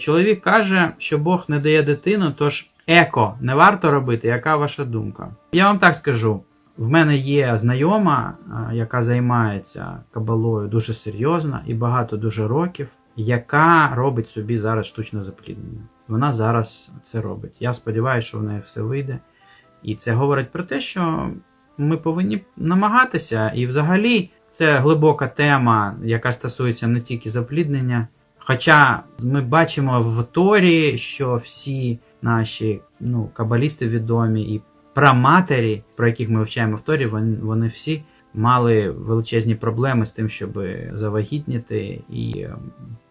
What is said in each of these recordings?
Чоловік каже, що Бог не дає дитину, тож еко не варто робити. Яка ваша думка? Я вам так скажу: в мене є знайома, яка займається кабалою дуже серйозно і багато дуже років, яка робить собі зараз штучне запліднення. Вона зараз це робить. Я сподіваюся, що в неї все вийде. І це говорить про те, що ми повинні намагатися, і взагалі це глибока тема, яка стосується не тільки запліднення. Хоча ми бачимо в Торі, що всі наші ну, кабалісти відомі і праматері, про яких ми вивчаємо в Торі, вони, вони всі мали величезні проблеми з тим, щоб завагітніти. І,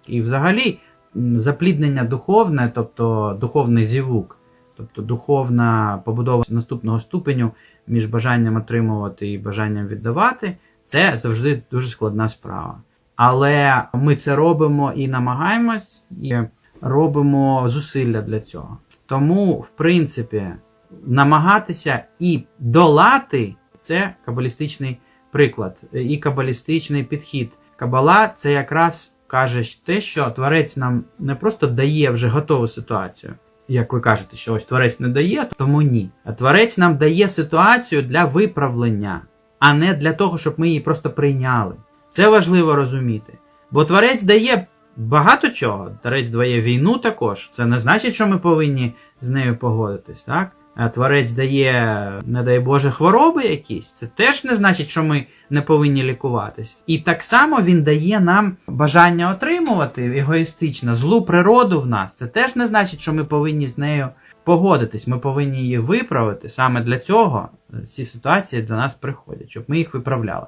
і взагалі запліднення духовне, тобто духовний зівук, тобто духовна побудова наступного ступеню між бажанням отримувати і бажанням віддавати, це завжди дуже складна справа. Але ми це робимо і намагаємось, і робимо зусилля для цього. Тому, в принципі, намагатися і долати це кабалістичний приклад, і кабалістичний підхід. Кабала це якраз каже те, що творець нам не просто дає вже готову ситуацію. Як ви кажете, що ось творець не дає, тому ні. А творець нам дає ситуацію для виправлення, а не для того, щоб ми її просто прийняли. Це важливо розуміти. Бо творець дає багато чого. Творець дає війну також. Це не значить, що ми повинні з нею погодитись, так? А творець дає, не дай Боже, хвороби якісь. Це теж не значить, що ми не повинні лікуватись. І так само він дає нам бажання отримувати егоїстично злу природу в нас. Це теж не значить, що ми повинні з нею погодитись. Ми повинні її виправити. Саме для цього ці ситуації до нас приходять, щоб ми їх виправляли.